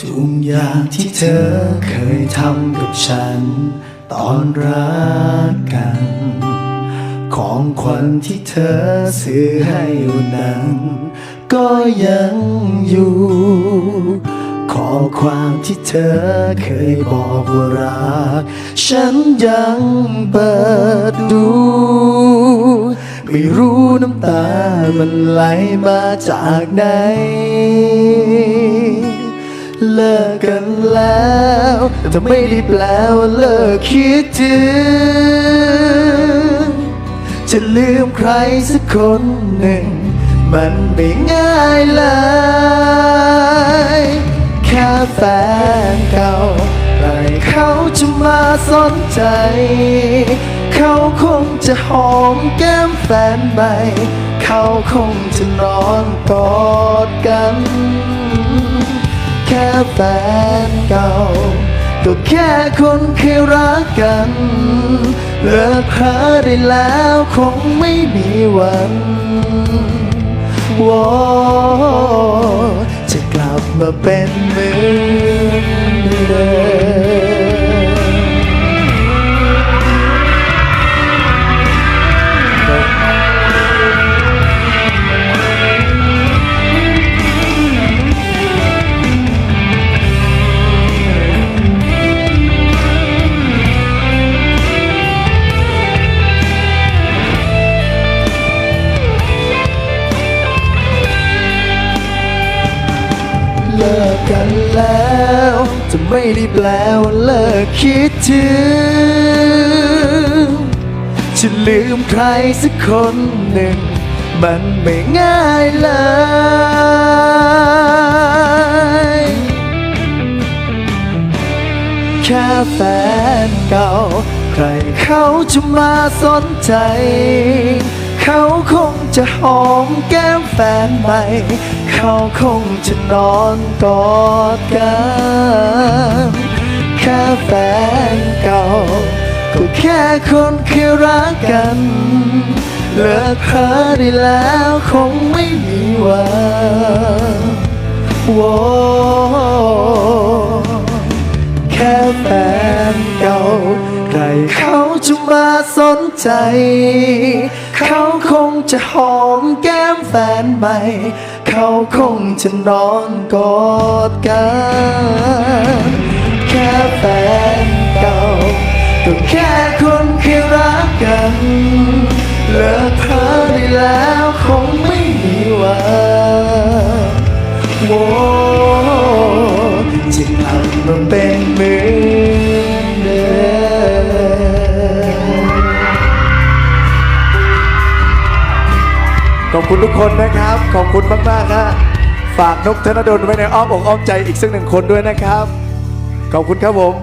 ทุกอย่างที่เธอเคยทำกับฉัน ตอนรักกัน ของขวัญที่เธอซื้อให้วันนั้น ก็ยังอยู่ ข้อความที่เธอเคยบอกว่ารัก ฉันยังเปิดดู ไม่รู้น้ำตามันไหลมาจากไหน เลิกกันแล้วแต่ไม่ได้แปลว่าเลิกคิดถึงจะลืมใครสักคนหนึ่ง มันไม่ง่ายเลยแค่แฟนเก่าใครเขาจะมาสนใจ เขาคงจะหอมแก้มแฟนใหม่เขาคงจะนอนกอดกัน ค่แฟนเก่า ก็แค่คนเคยรักกัน เลิกเพอได้แล้วคงไม่มีวันวอจะกลับมาเป็นเหมือน ลิกกันแล้ว จะไม่ได้แปลว่าเลิกคิดถึงจะลืมใครสักคนหนึ่ง มันไม่ง่ายเลยแค่แฟนเก่า ใครเขาจะมาสนใจ เขาคง จะหอมแก้มแฟนใหม่ เขาคงจะนอนกอดกัน แค่แฟนเก่า ก็แค่คนเคยรักกัน เลิกเพอได้แล้วคงไม่มีวันโว้แค่แฟนเก่าใครเขาจะมาสนใจ จะหอมแก้มแฟนใหม่ เขาคงจะนอนกอดกัน แค่แฟนเก่า ก็แค่คนเคยรักกันเลิกเพอได้แล้วคงไม่มีวันโว้จะกลับมาเป็นเมือ อบคุณทุกคนนะครับ ขอบคุณมากๆฮะฝากนกธนดลไว้ในอ้อมอกอ้อมใจอีกสักหนึ่งคนด้วยนะครับ ขอบคุณครับผม